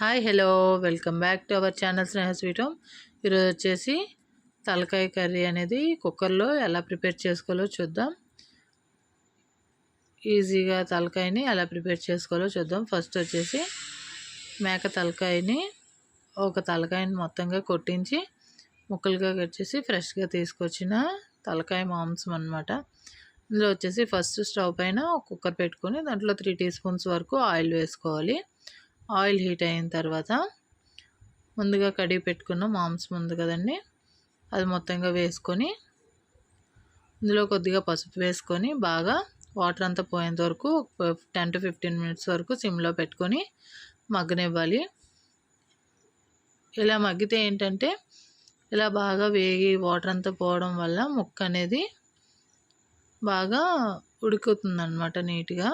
Hi hello welcome back to our channel Sneha sweet. Home ఈరోజు వచ్చేసి తలకాయ curry అనేది కుక్కర్లో ఎలా ప్రిపేర్ చేసుకోవాలో చూద్దాం. ఈజీగా తలకాయని ఎలా ప్రిపేర్ చేసుకోవాలో చూద్దాం. ఫస్ట్ వచ్చేసి మేక తలకాయని ఒక తలకాయని మొత్తంగా కొట్టించి ముక్కలుగా కట్ చేసి ఫ్రెష్గా తీసుకొచ్చిన తలకాయ మాంసం అనమాట ఇందులో వచ్చేసి ఫస్ట్ స్టవ్ పైన కుక్కర్ పెట్టుకొని దాంట్లో త్రీ టీ స్పూన్స్ వరకు ఆయిల్ వేసుకోవాలి. ఆయిల్ హీట్ అయిన తర్వాత ముందుగా కడిగి పెట్టుకున్న మాంసం ఉంది కదండి అది మొత్తంగా వేసుకొని ఇందులో కొద్దిగా పసుపు వేసుకొని బాగా వాటర్ అంతా పోయేంత వరకు టెన్ టు ఫిఫ్టీన్ మినిట్స్ వరకు సిమ్లో పెట్టుకొని మగ్గనివ్వాలి. ఇలా మగ్గితే ఏంటంటే ఇలా బాగా వేగి వాటర్ అంతా పోవడం వల్ల ముక్క అనేది బాగా ఉడుకుతుంది అనమాట నీట్గా.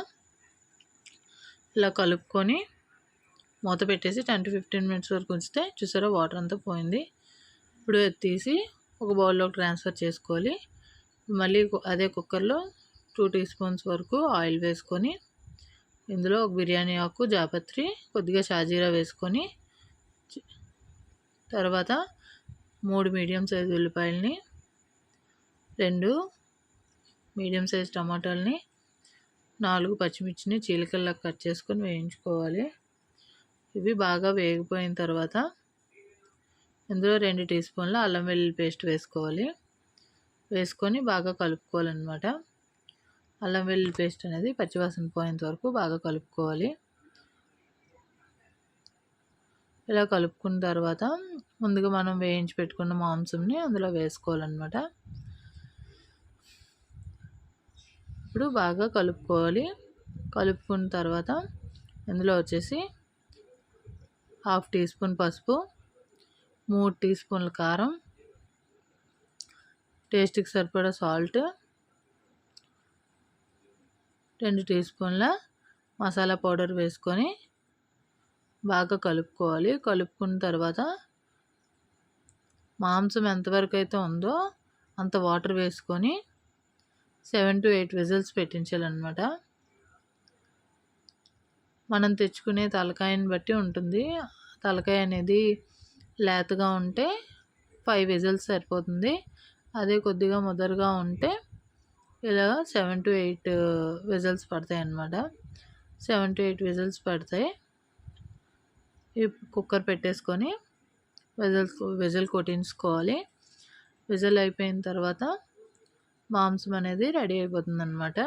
ఇలా కలుపుకొని మూత పెట్టేసి టెన్ టు ఫిఫ్టీన్ మినిట్స్ వరకు ఉంచితే చూసారా వాటర్ అంతా పోయింది. ఇప్పుడు తీసి ఒక బౌల్లో ట్రాన్స్ఫర్ చేసుకోవాలి. మళ్ళీ అదే కుక్కర్లో టూ టీ స్పూన్స్ వరకు ఆయిల్ వేసుకొని ఇందులో ఒక బిర్యానీ ఆకు జాపత్రి కొద్దిగా షాజీరా వేసుకొని తర్వాత మూడు మీడియం సైజ్ ఉల్లిపాయలని రెండు మీడియం సైజ్ టమాటాలని నాలుగు పచ్చిమిర్చిని చీలికల్లా కట్ చేసుకొని వేయించుకోవాలి. ఇవి బాగా వేగిపోయిన తర్వాత ఇందులో రెండు టీ స్పూన్ల అల్లం వెల్లుల్లి పేస్ట్ వేసుకోవాలి. వేసుకొని బాగా కలుపుకోవాలన్నమాట. అల్లం వెల్లుల్లి పేస్ట్ అనేది పచ్చివాసన పోయేంత వరకు బాగా కలుపుకోవాలి. ఇలా కలుపుకున్న తర్వాత ముందుగా మనం వేయించి పెట్టుకున్న మాంసంని అందులో వేసుకోవాలన్నమాట. ఇప్పుడు బాగా కలుపుకోవాలి. కలుపుకున్న తర్వాత ఇందులో వచ్చేసి హాఫ్ టీ స్పూన్ పసుపు మూడు టీ స్పూన్ల కారం టేస్ట్కి సరిపడా సాల్ట్ రెండు టీ స్పూన్ల మసాలా పౌడర్ వేసుకొని బాగా కలుపుకోవాలి. కలుపుకున్న తర్వాత మాంసం ఎంతవరకు అయితే ఉందో అంత వాటర్ వేసుకొని సెవెన్ టు ఎయిట్ విజిల్స్ పెట్టించాలన్నమాట. మనం తెచ్చుకునే తలకాయని బట్టి ఉంటుంది. తలకాయ అనేది లేతగా ఉంటే ఫైవ్ విజిల్స్ సరిపోతుంది. అదే కొద్దిగా ముదరగా ఉంటే ఇలా సెవెన్ టు ఎయిట్ విజిల్స్ పడతాయి అన్నమాట. సెవెన్ టు ఎయిట్ విజిల్స్ పడతాయి. ఈ కుక్కర్ పెట్టేసుకొని విజిల్ విజిల్ కొట్టించుకోవాలి. విజిల్ అయిపోయిన తర్వాత మాంసం అనేది రెడీ అయిపోతుంది అనమాట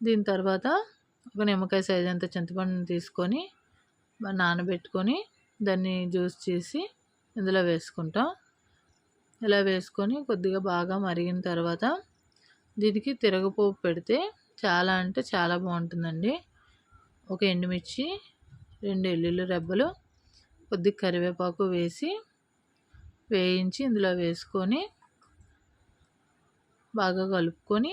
దీని తర్వాత ఒక నిమ్మకాయ సైజ్ అంత చింతపండుని తీసుకొని నానబెట్టుకొని దాన్ని జ్యూస్ చేసి ఇందులో వేసుకుంటాం. ఇలా వేసుకొని కొద్దిగా బాగా మరిగిన తర్వాత దీనికి తిరగపోపు పెడితే చాలా అంటే చాలా బాగుంటుందండి. ఒక ఎండుమిర్చి రెండు ఎల్లుల్లి రెబ్బలు కొద్దిగా కరివేపాకు వేసి వేయించి ఇందులో వేసుకొని బాగా కలుపుకొని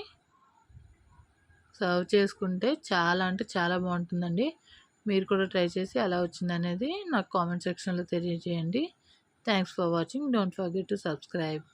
సర్వ్ చేసుకుంటే చాలా అంటే చాలా బాగుంటుందండి. మీరు కూడా ట్రై చేసి ఎలా వచ్చింది అనేది నాకు కామెంట్ సెక్షన్లో తెలియజేయండి. Thanks for watching. Don't forget to subscribe.